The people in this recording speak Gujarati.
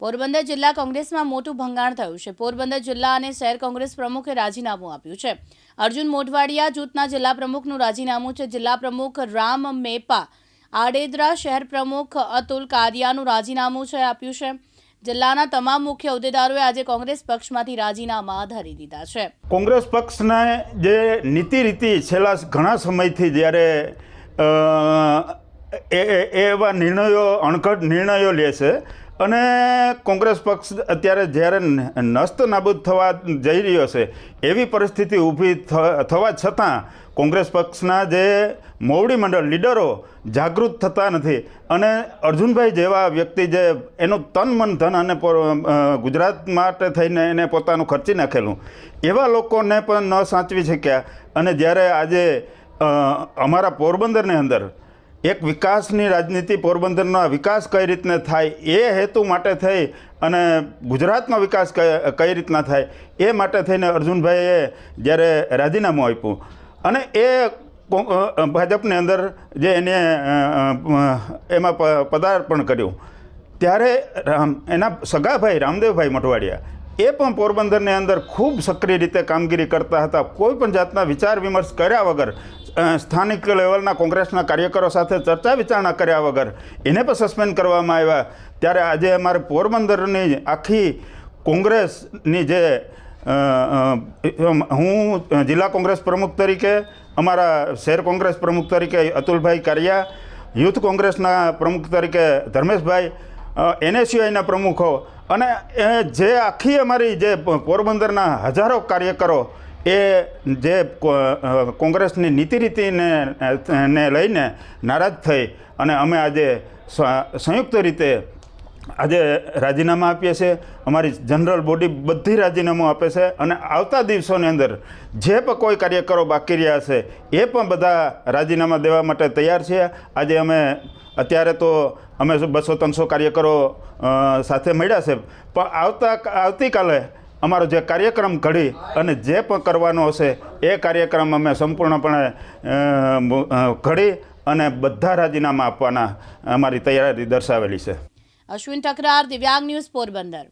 પોરબંદર જિલ્લા કોંગ્રેસમાં મોટું ભંગાણ થયું છે. પોરબંદર જિલ્લા અને શહેર કોંગ્રેસ પ્રમુખે રાજીનામું આપ્યું છે. અર્જુન મોઢવાડિયા જૂથના જિલ્લા પ્રમુખનું રાજીનામું છે. જિલ્લા પ્રમુખ રામ મેપા આડેદરા શહેર પ્રમુખ અતુલ કારિયાનું રાજીનામું છે આપ્યું છે. જિલ્લાના તમામ મુખ્ય હોદ્દેદારોએ આજે કોંગ્રેસ પક્ષમાંથી રાજીનામા ધરી દીધા છે. કોંગ્રેસ પક્ષના જે નીતિ રીતિ છેલ્લા ઘણા સમયથી જ્યારે એવા નિર્ણયો, અણઘડ નિર્ણયો લે છે અને કોંગ્રેસ પક્ષ અત્યારે જ્યારે નસ્ત નાબૂદ થવા જઈ રહ્યો છે, એવી પરિસ્થિતિ ઊભી થવા છતાં કોંગ્રેસ પક્ષના જે મોવડી મંડળ, લીડરો જાગૃત થતા નથી. અને અર્જુનભાઈ જેવા વ્યક્તિ જે એનું તન, મન, ધન અને ગુજરાત માટે થઈને એને પોતાનું ખર્ચી નાખેલું, એવા લોકોને પણ ન સાચવી શક્યા. અને જ્યારે આજે અમારા પોરબંદરની અંદર એક વિકાસની રાજનીતિ પોરબંદરનો વિકાસ કઈ રીતને થાય, એ હેતુ માટે થઈ અને ગુજરાતનો વિકાસ કઈ રીતના થાય, એ માટે થઈને અર્જુનભાઈએ જ્યારે રાજીનામું આપ્યું અને એ ભાજપની અંદર જે એને એમાં પદાર્પણ કર્યું, ત્યારે રામ, એના સગાભાઈ રામદેવભાઈ મટવાડિયા એ પણ પોરબંદરની અંદર ખૂબ સક્રિય રીતે કામગીરી કરતા હતા, કોઈ પણ જાતના વિચાર વિમર્શ કર્યા વગર સ્થાનિક લેવલના કોંગ્રેસના કાર્યકરો સાથે ચર્ચા વિચારણા કર્યા વગર એને પણ સસ્પેન્ડ કરવામાં આવ્યા. ત્યારે આજે અમારે પોરબંદરની આખી કોંગ્રેસની જે હું જિલ્લા કોંગ્રેસ પ્રમુખ તરીકે, અમારા શહેર કોંગ્રેસ પ્રમુખ તરીકે અતુલભાઈ કારિયા, યુથ કોંગ્રેસના પ્રમુખ તરીકે ધર્મેશભાઈ એનએસયુઆઈના પ્રમુખો અને જે આખી અમારી જે પોરબંદરના હજારો કાર્યકરો એ જે કોંગ્રેસની નીતિ રીતિને ને લઈને નારાજ થઈ અને અમે આજે સંયુક્ત રીતે આજે રાજીનામા આપીએ છીએ. અમારી જનરલ બોડી બધી રાજીનામું આપે છે અને આવતા દિવસોની અંદર જે પણ કોઈ કાર્યકરો બાકી રહ્યા છે, એ પણ બધા રાજીનામા દેવા માટે તૈયાર છે આજે અમે, અત્યારે તો અમે બસો ત્રણસો કાર્યકરો સાથે મળ્યા છે. પણ આવતા, આવતીકાલે અમારો જે કાર્યક્રમ ઘડી અને જે પણ કરવાનો હશે, એ કાર્યક્રમ અમે સંપૂર્ણપણે ઘડી અને બધા રાજીનામા આપવાના અમારી તૈયારી દર્શાવેલી છે. અશ્વિન ઠકરાર, દિવ્યાંગ ન્યૂઝ પોરબંદર.